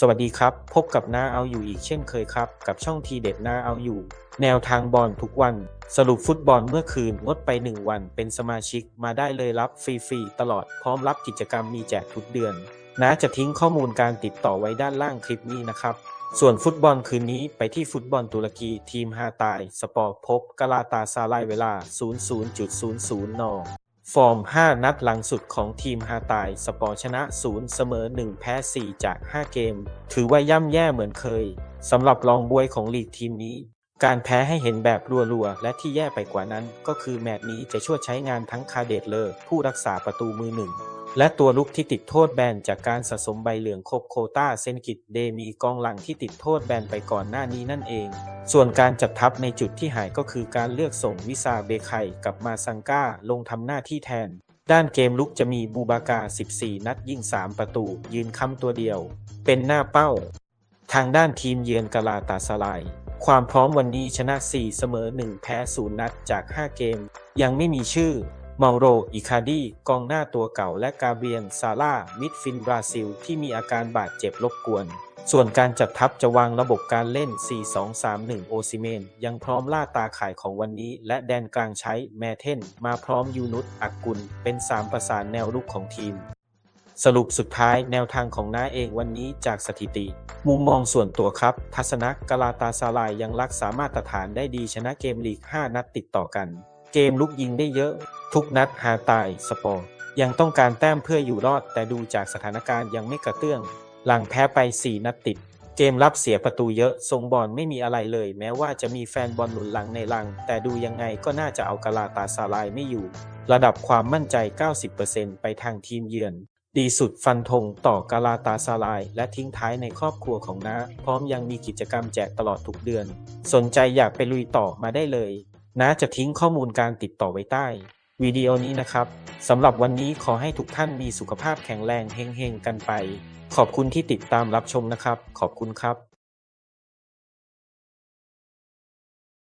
สวัสดีครับ พบกับน้าเอาอยู่อีกเช่นเคยครับ กับช่องทีเด็ดน้าเอาอยู่ แนวทางบอลทุกวัน สรุปฟุตบอลเมื่อคืนงดไป 1 วัน เป็นสมาชิกมาได้เลยรับฟรีๆตลอดพร้อมรับกิจกรรมมีแจกทุกเดือนน้าจะทิ้งข้อมูลการติดต่อไว้ด้านล่างคลิปนี้นะครับ ส่วนฟุตบอลคืนนี้ไปที่ฟุตบอลตุรกีทีมฮาตาย สปอร์ตพบกาลาตาซารายเวลา 00.00 น ฟอร์ม 5 นัดหลังสุดของทีมฮาตายสปอร์ชนะ 0 เสมอ 1 แพ้ 4 จาก 5 เกม ถือว่าย่ำแย่เหมือนเคย สำหรับรองบวยของลีกทีมนี้ การแพ้ให้เห็นแบบรัวๆ และที่แย่ไปกว่านั้น ก็คือแมตช์นี้จะช่วยใช้งานทั้งคาเดตเลอร์ผู้รักษาประตูมือหนึ่ง และตัวลุกที่ติดโทษแบนจากการสะสมใบเหลืองครบโคต้าเซนกิตเดมีกองหลังที่ติดโทษแบนไปก่อนหน้านี้นั่นเอง ส่วนการจัดทัพในจุดที่หายก็คือการเลือกส่งวิซาเบไคกับมาซังก้าลงทำหน้าที่แทน ด้านเกมลุกจะมีบูบากา 14 นัดยิง 3 ประตู ยืนค้ำตัวเดียว เป็นหน้าเป้า ทางด้านทีมเยือนกาลาตาสลายความพร้อมวันนี้ชนะ 4 เสมอ 1 แพ้ 0 นัดจาก 5 เกม ยังไม่มีชื่อ เมาโร อิคาดี กองหน้าตัวเก่าและกาเบรียน ซาร่า มิดฟินบราซิล ที่มีอาการบาดเจ็บรบกวน ส่วนการจัดทัพจะวางระบบการเล่น 4-2-3-1 โอซิเมน ยังพร้อมล่าตาข่ายของวันนี้ และแดนกลางใช้แมเทน มาพร้อมยูนุสอักกุล เป็น3ประสานแนวรุกของทีมสรุปสุดท้ายแนวทางของน้าเองวันนี้จากสถิติ มุมมองส่วนตัวครับ ทัศนะกาลาตาซารายยังรักษามาตรฐานได้ดีชนะเกมลีก 5 นัดติดต่อกัน เกมลุกยิงได้เยอะทุกนัดหาตายสปอร์ยังต้องการแต้มเพื่ออยู่รอด แต่ดูจากสถานการณ์ยังไม่กระเตื้อง หลังแพ้ไป 4 นัดติด เกมรับเสียประตูเยอะทรงบอลไม่มีอะไรเลย แม้ว่าจะมีแฟนบอลหนุนหลังในลัง แต่ดูยังไงก็น่าจะเอากาลาตาซารายไม่อยู่ ระดับความมั่นใจ 90%ไปทางทีมเยือน ดีสุดฟันธงต่อกาลาตาซาราย และทิ้งท้ายในครอบครัวของน้าพร้อมยังมีกิจกรรมแจกตลอดทุกเดือน สนใจอยากไปลุยต่อมาได้เลยน้าจะทิ้งข้อมูลการติดต่อไว้ใต้ วิดีโอนี้นะครับสำหรับวันนี้ขอให้ทุกท่านมีสุขภาพแข็งแรงเฮงๆกันไป ขอบคุณที่ติดตามรับชมนะครับ ขอบคุณครับ